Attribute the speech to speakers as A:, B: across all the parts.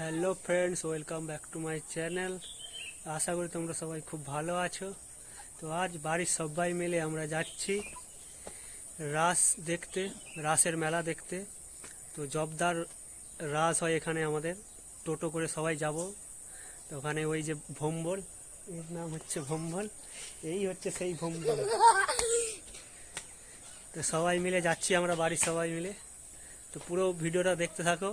A: Hello friends, welcome back to my channel. আশা করি তোমরা সবাই খুব ভালো আছো। তো আজ বাড়ির সবাই মিলে আমরা যাচ্ছি রাস দেখতে, রাসের মেলা দেখতে। তো জবদার রাস হয় এখানে আমাদের। টোটো করে সবাই যাব। তো ওখানে ওই যে ভম্বল, এর নাম হচ্ছে ভম্বল, এই হচ্ছে সেই ভম্বল। তো সবাই মিলে যাচ্ছি আমরা, বাড়ির সবাই মিলে। তো পুরো ভিডিওটা দেখতে থাকো।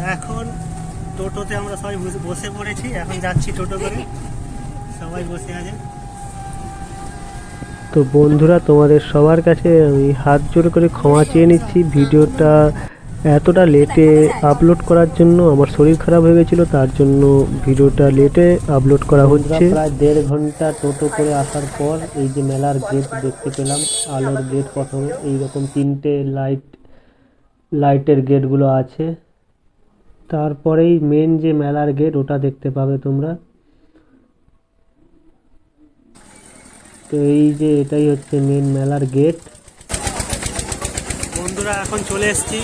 A: এখন টোটোতে আমরা সবাই বসে- পড়েছি এখন যাচ্ছি টোটো করে। সবাই বসে আছে।
B: তো বন্ধুরা তোমাদের সবার কাছে আমি হাত জোর করে ক্ষমা চেয়ে নিচ্ছি। ভিডিওটা এতটা লেটে আপলোড করার জন্য আমার শরীর খারাপ হয়ে গেছিল তার জন্য ভিডিওটা লেটে আপলোড করা হচ্ছে। প্রায় দেড় ঘণ্টা টোটো করে আসার পর এই যে মেলার গেট দেখতে পেলাম আলোর গেট প্রথমে। এইরকম তিনটে লাইট লাইটের গেটগুলো আছে। তারপরেই মেন যে মেলার গেট ওটা দেখতে পাবে তোমরা। তো এই যে এটাই হচ্ছে মেন মেলার গেট
A: বন্ধুরা, এখন চলে এসেছি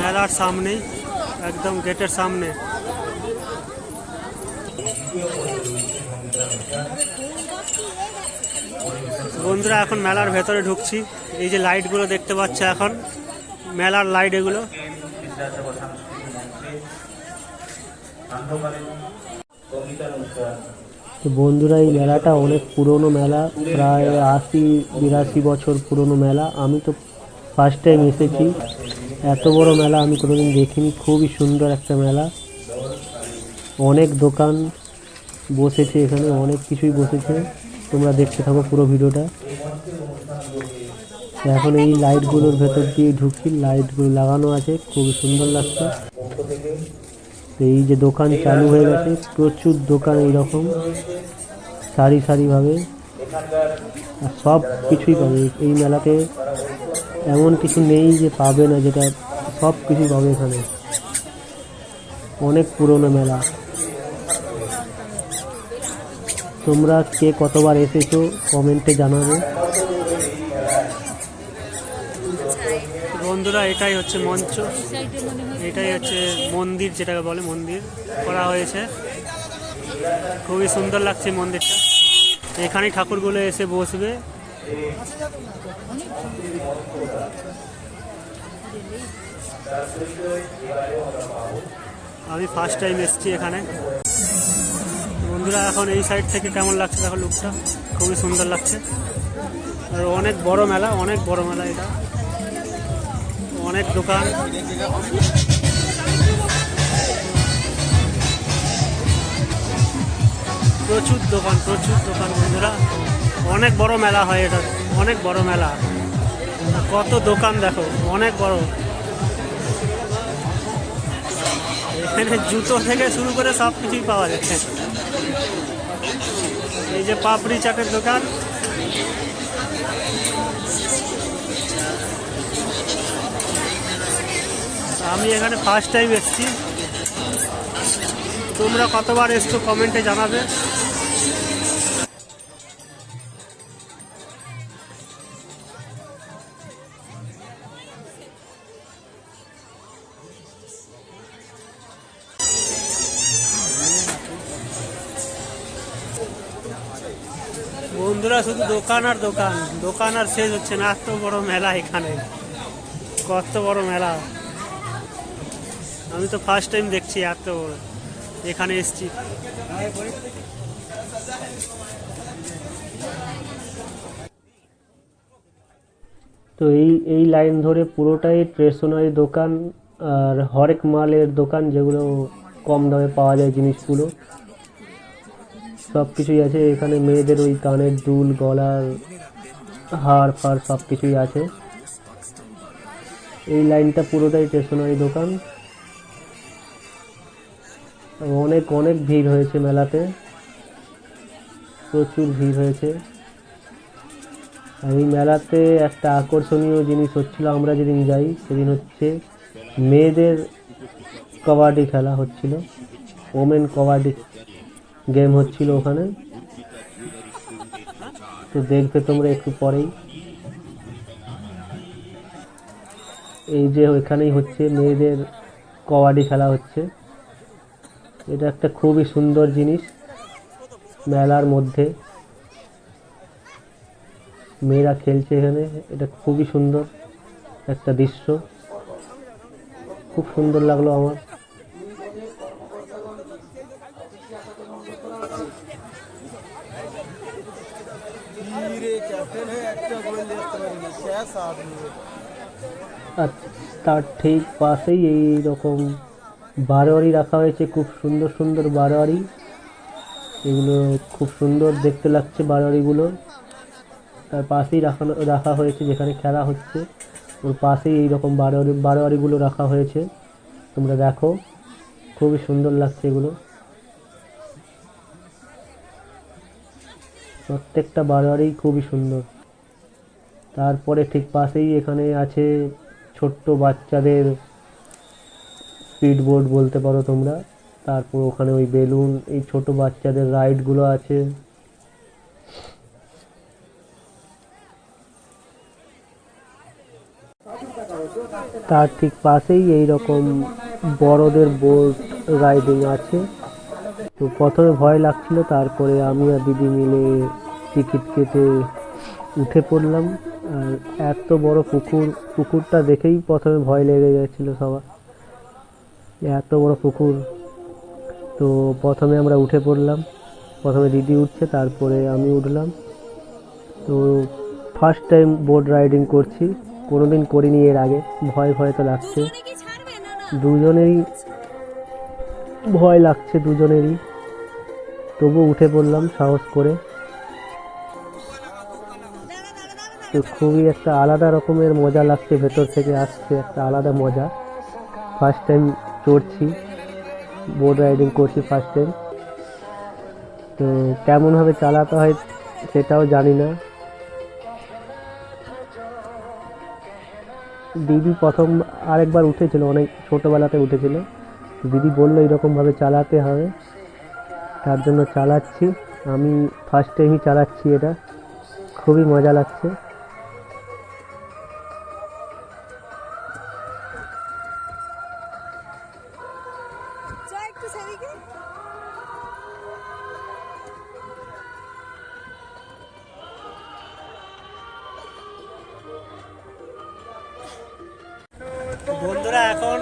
A: মেলার সামনেই একদম গেটের সামনে। বন্ধুরা, এখন মেলার ভেতরে ঢুকছি। এই যে লাইটগুলো দেখতে পাচ্ছ এখন, মেলার লাইট এগুলো।
B: তো বন্ধুরা, এই মেলাটা অনেক পুরনো মেলা, প্রায় আশি, বিরাশি বছর পুরনো মেলা। আমি তো ফার্স্ট টাইম এসেছি। এত বড় মেলা আমি কোনোদিন দেখিনি। খুবই সুন্দর একটা মেলা। অনেক দোকান বসেছে এখানে, অনেক কিছুই বসেছে। তোমরা দেখতে থাকো পুরো ভিডিওটা। এখন এই লাইটগুলোর ভেতর দিয়ে ঢুকছি লাইটগুলো লাগানো আছে। খুবই সুন্দর লাগছে। এই যে দোকান চালু হয়ে গেছে, প্রচুর দোকান এইরকম, সারি সারিভাবে। সব কিছুই পাবে। এই মেলাতে এমন কিছু নেই যে পাবে না, যেটা সব কিছুই পাবে এখানে। অনেক পুরনো মেলা। তোমরা কে কতবার এসেছ, কমেন্টে জানাবে।
A: বন্ধুরা, এটাই হচ্ছে মঞ্চ। এটাই হচ্ছে মন্দির, যেটাকে বলে মন্দির। করা হয়েছে। খুবই সুন্দর লাগছে মন্দিরটা। এখানেই ঠাকুরগুলো এসে বসবে। আমি ফার্স্ট টাইম এসেছি এখানে। বন্ধুরা, এখন এই সাইড থেকে কেমন লাগছে দেখো লুকটা খুবই সুন্দর লাগছে। আর অনেক বড় মেলা, অনেক বড় মেলা এটা। অনেক দোকান। প্রচুর দোকান প্রচুর দোকান বন্ধুরা। অনেক বড় মেলা হয় এটা, অনেক বড় মেলা। কত দোকান দেখো, অনেক বড়। এখানে জুতো থেকে শুরু করে সব কিছুই পাওয়া যাচ্ছে। এই যে পাপড়ি চাটের দোকান। আমি এখানে ফার্স্ট টাইম এসেছি। তোমরা কতবার এসছো কমেন্টে জানাবে। বন্ধুরা, শুধু দোকান আর দোকান। দোকান আর শেষ হচ্ছে না, এত বড় মেলা এখানে। কত বড় মেলা। আমি তো ফার্স্ট টাইম দেখছি এত এখানে এসছি।
B: তো এই এই লাইন ধরে পুরোটাই স্টেশনারি দোকান, আর হরেক মালের দোকান যেগুলো কম দামে পাওয়া যায় জিনিসগুলো সব কিছুই আছে। এখানে মেয়েদের ওই কানের দুল, গলার হার ফার সব কিছুই আছে। এই লাইনটা পুরোটাই স্টেশনারি দোকান। অনেক অনেক ভিড় হয়েছে মেলাতে। প্রচুর ভিড় হয়েছে। এই মেলাতে একটা আকর্ষণীয় জিনিস হচ্ছিল, আমরা যেদিন যাই সেদিন হচ্ছে মেয়েদের কবাডি খেলা হচ্ছিল। ওমেন কবাডি গেম হচ্ছিল ওখানে। তো দেখবে তোমরা একটু পরেই। এই যে ওইখানেই হচ্ছে মেয়েদের কবাডি খেলা হচ্ছে। এটা একটা খুবই সুন্দর জিনিস মেলার মধ্যে। মেয়েরা খেলছে এখানে, এটা খুবই সুন্দর একটা দৃশ্য। খুব সুন্দর লাগল আমার। আর তার ঠিক পাশেই এইরকম বারোয়ারি রাখা হয়েছে, খুব সুন্দর সুন্দর বারোয়ারি। এগুলো খুব সুন্দর দেখতে লাগছে বারোয়ারিগুলো। তার পাশেই রাখানো, রাখা হয়েছে, যেখানে খেলা হচ্ছে। ওর পাশেই এই রকম বারোয়ারি, বারোয়ারিগুলো রাখা হয়েছে। তোমরা দেখো, খুবই সুন্দর লাগছে এগুলো। প্রত্যেকটা বারোয়ারি খুবই সুন্দর। তারপরে ঠিক পাশেই এখানে আছে ছোট্ট বাচ্চাদের স্পিড বোর্ড বলতে পারো তোমরা। তারপর ওখানে ওই বেলুন, এই ছোট বাচ্চাদের রাইডগুলো আছে। তার ঠিক পাশেই এই রকম বড়দের বোর্ড রাইডিং আছে। তো প্রথমে ভয় লাগছিল, তারপরে আমি আর দিদি মিলে টিকিট কেটে উঠে পড়লাম। আর এত বড় পুকুর, পুকুরটা দেখেই প্রথমে ভয় লেগে যাচ্ছিল সবার। এত বড় পুকুর। তো প্রথমে আমরা উঠে পড়লাম। প্রথমে দিদি উঠছে, তারপরে আমি উঠলাম। তো ফার্স্ট টাইম বোট রাইডিং করছি। কোনোদিন করিনি এর আগে। ভয় ভয় তো লাগছে। দুজনেরই ভয় লাগছে, দুজনেরই। তবু উঠে পড়লাম সাহস করে। তো খুবই একটা আলাদা রকমের মজা লাগছে, ভেতর থেকে আসছে একটা আলাদা মজা। ফার্স্ট টাইম চড়ছি। বোট রাইডিং করছি ফার্স্ট টাইম তো কেমনভাবে চালাতে হয় সেটাও জানি না। দিদি প্রথম আরেকবার উঠেছিল, অনেক ছোটোবেলাতে উঠেছিল। দিদি বলল এরকমভাবে চালাতে হবে। তার জন্য চালাচ্ছি। আমি ফার্স্ট টাইমই চালাচ্ছি এটা। খুবই মজা লাগছে।
A: বন্ধুরা এখন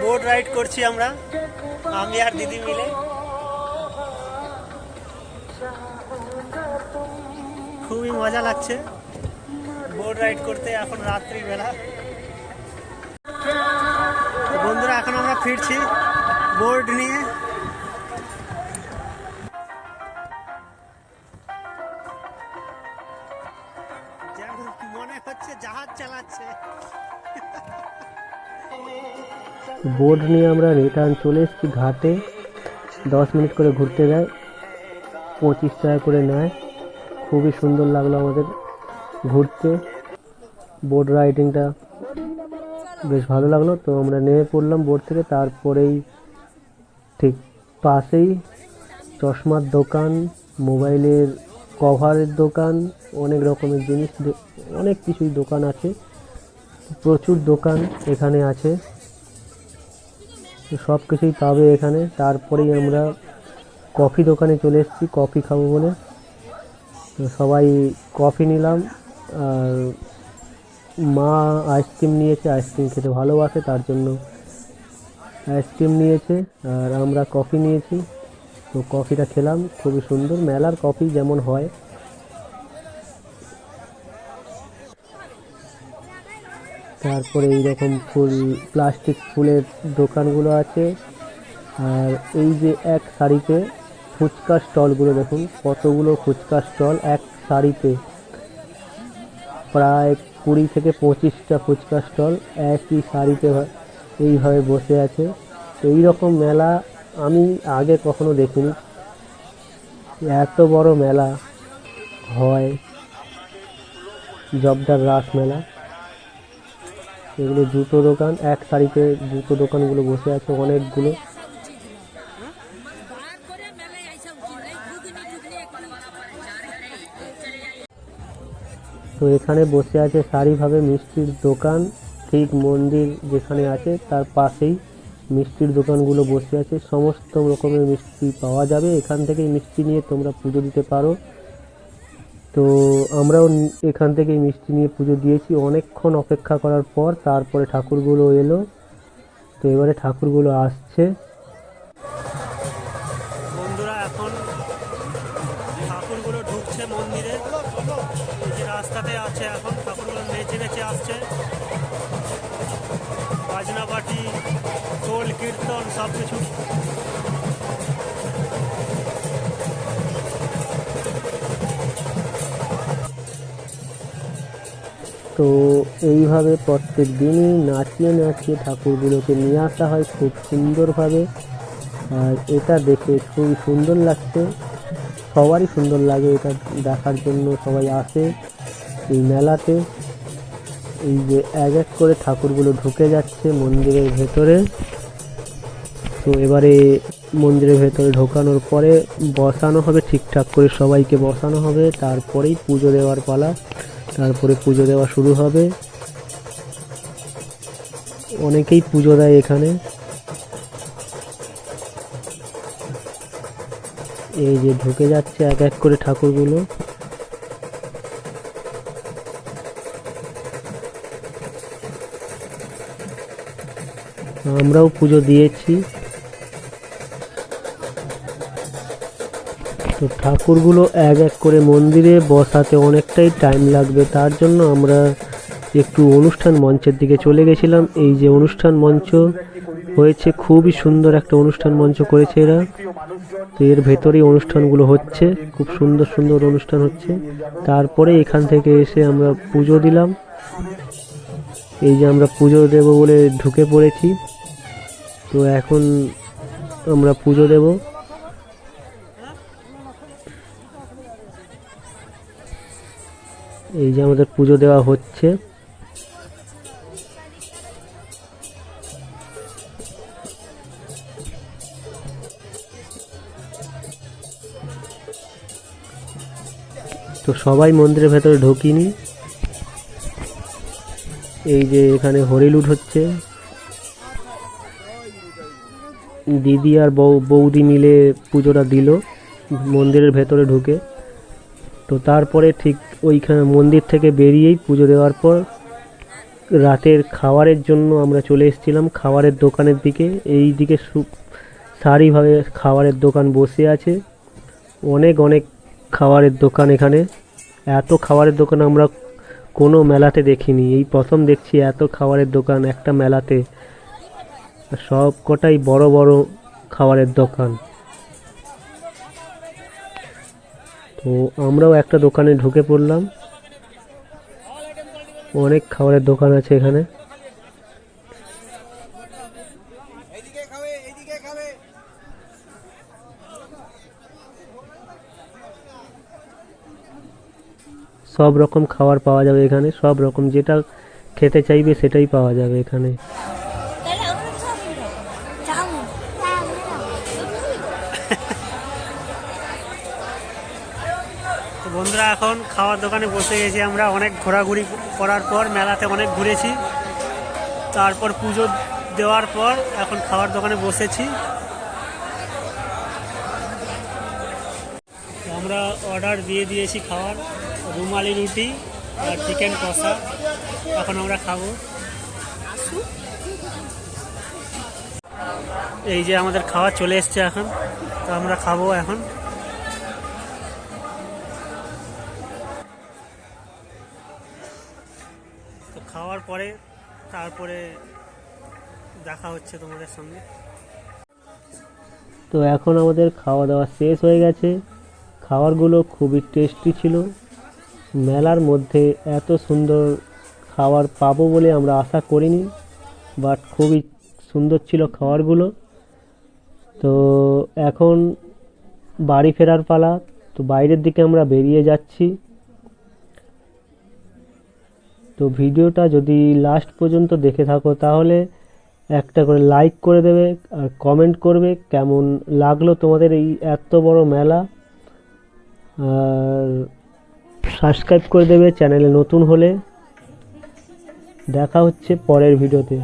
A: বোট রাইড করছি আমরা, আমি আর দিদি মিলে। খুবই মজা লাগছে বোট রাইড করতে এখন রাত্রিবেলা। বন্ধুরা, এখন আমরা ফিরছি বোর্ড নিয়ে। মনে হচ্ছে জাহাজ চালাচ্ছে।
B: বোর্ড নিয়ে আমরা রিটার্ন চলে এসেছি ঘাটে। দশ মিনিট করে ঘুরতে দেয় পঁচিশ টাকা করে নেয়। খুবই সুন্দর লাগল আমাদের ঘুরতে। বোট রাইডিংটা বেশ ভালো লাগল। তো আমরা নেমে পড়লাম বোট থেকে। তারপরেই ঠিক পাশেই চশমার দোকান, মোবাইলের কভারের দোকান, অনেক রকমের জিনিস, অনেক কিছুই দোকান আছে। প্রচুর দোকান এখানে আছে। সব কিছুই পাবে এখানে। তারপরেই আমরা কফি দোকানে চলে এসেছি, কফি খাব বলে। তো সবাই কফি নিলাম, আর মা আইসক্রিম নিয়েছে, আইসক্রিম খেতে ভালোবাসে, তার জন্য আইসক্রিম নিয়েছে, আর আমরা কফি নিয়েছি। তো কফিটা খেলাম, খুবই সুন্দর। মেলার কফি যেমন হয় তারপরে এইরকম ফুল প্লাস্টিক ফুলের দোকানগুলো আছে। আর এই যে এক শাড়িতে ফুচকা স্টলগুলো দেখুন, কতগুলো ফুচকা স্টল এক শাড়িতে। প্রায় কুড়ি থেকে পঁচিশটা ফুচকা স্টল একই শাড়িতে এইভাবে বসে আছে। তো এই রকম মেলা আমি আগে কখনো দেখিনি। এত বড় মেলা হয়, জবদার রাস মেলা। এগুলো জুতো দোকান। এক সারিতে জুতো দোকানগুলো বসে আছে অনেকগুলো। তো এখানে বসে আছে সারিভাবে মিষ্টির দোকান, ঠিক মন্দির যেখানে আছে, তার পাশেই মিষ্টির দোকানগুলো বসে আছে। সমস্ত রকমের মিষ্টি পাওয়া যাবে। এখান থেকেই মিষ্টি নিয়ে তোমরা পুজো দিতে পারো। তো আমরাও এখান থেকেই মিষ্টি নিয়ে পুজো দিয়েছি। অনেকক্ষণ অপেক্ষা করার পর তারপরে ঠাকুরগুলো এলো। তো এবারে ঠাকুরগুলো আসছে।
A: এখন ঠাকুরগুলো ঢুকছে মন্দিরে। রাস্তাতে এখন, ঠাকুরগুলো বাটি খোল কীর্তন সব কিছু
B: তো এইভাবে প্রত্যেক দিনই নাচিয়ে নাচিয়ে ঠাকুরগুলোকে নিয়ে আসা হয় খুব সুন্দরভাবে। আর এটা দেখে খুবই সুন্দর লাগছে। সবারই সুন্দর লাগে এটা দেখার জন্য, সবাই আসে এই মেলাতে। এই যে এক এক করে ঠাকুরগুলো ঢুকে যাচ্ছে মন্দিরের ভেতরে। তো এবারে মন্দিরের ভেতরে ঢোকানোর পরে বসানো হবে, ঠিকঠাক করে সবাইকে বসানো হবে। তারপরেই পুজো দেওয়ার পালা। তারপরে পুজো দেওয়া শুরু হবে। অনেকেই পুজো দেয় এখানে। এই যে ঢুকে যাচ্ছে এক এক করে ঠাকুরগুলো। আমরাও পুজো দিয়েছি। তো ঠাকুরগুলো এক এক করে মন্দিরে বসাতে অনেকটাই টাইম লাগবে। তার জন্য আমরা একটু অনুষ্ঠান মঞ্চের দিকে চলে গেছিলাম। এই যে অনুষ্ঠান মঞ্চ হয়েছে, খুবই সুন্দর একটা অনুষ্ঠান মঞ্চ করেছে এরা। তো এর ভেতরেই অনুষ্ঠানগুলো হচ্ছে, খুব সুন্দর সুন্দর অনুষ্ঠান হচ্ছে। তারপরে এখান থেকে এসে আমরা পুজো দিলাম। এই যে আমরা পুজো দেব বলে ঢুকে পড়েছি। তো এখন আমরা পুজো দেবো। এই যে আমাদের পুজো দেওয়া হচ্ছে। তো সবাই মন্দিরের ভেতরে ঢোকিনি। এই যে এখানে হরিলুট হচ্ছে। দিদি আর বৌদি মিলে পুজোটা দিল মন্দিরের ভেতরে ঢুকে। তো তারপরে ঠিক ওইখানে মন্দির থেকে বেরিয়েই পুজো দেওয়ার পর রাতের খাবারের জন্য আমরা চলে এসেছিলাম খাবারের দোকানের দিকে। এই দিকে সারিভাবে খাবারের দোকান বসে আছে। অনেক অনেক খাবারের দোকান এখানে। এত খাবারের দোকান আমরা কোনো মেলাতে দেখিনি। এই প্রথম দেখছি এত খাবারের দোকান একটা মেলাতে। সব কটাই বড় বড় খাবারের দোকান। তো আমরাও একটা দোকানে ঢুকে পড়লাম। অনেক খাবারের দোকান আছে এখানে। সব রকম খাবার পাওয়া যাবে এখানে। সব রকম যেটা খেতে চাইবে সেটাই পাওয়া যাবে এখানে।
A: এখন খাওয়ার দোকানে বসে গেছি আমরা। অনেক ঘোরাঘুরি করার পর মেলাতে অনেক ঘুরেছি। তারপর পুজো দেওয়ার পর এখন খাওয়ার দোকানে বসেছি। আমরা অর্ডার দিয়ে দিয়েছি খাওয়ার। রুমালি রুটি আর চিকেন কষা। এখন আমরা খাব। এই যে আমাদের খাওয়া চলে এসছে এখন। তো আমরা খাব এখন। পরে তারপরে দেখা হচ্ছে তোমাদের সঙ্গে।
B: তো এখন আমাদের খাওয়া দাওয়া শেষ হয়ে গেছে। খাবারগুলো খুবই টেস্টি ছিল। মেলার মধ্যে এত সুন্দর খাবার পাবো বলে আমরা আশা করিনি বাট খুবই সুন্দর ছিল খাবারগুলো। তো এখন বাড়ি ফেরার পালা, তো বাইরের দিকে আমরা বেরিয়ে যাচ্ছি। তো ভিডিওটা যদি লাস্ট পর্যন্ত দেখে থাকো, তাহলে একটা করে লাইক করে দেবে আর কমেন্ট করবে কেমন লাগল তোমাদের এই এত বড় মেলা। আর সাবস্ক্রাইব করে দেবে চ্যানেলে নতুন হলে। দেখা হচ্ছে পরের ভিডিওতে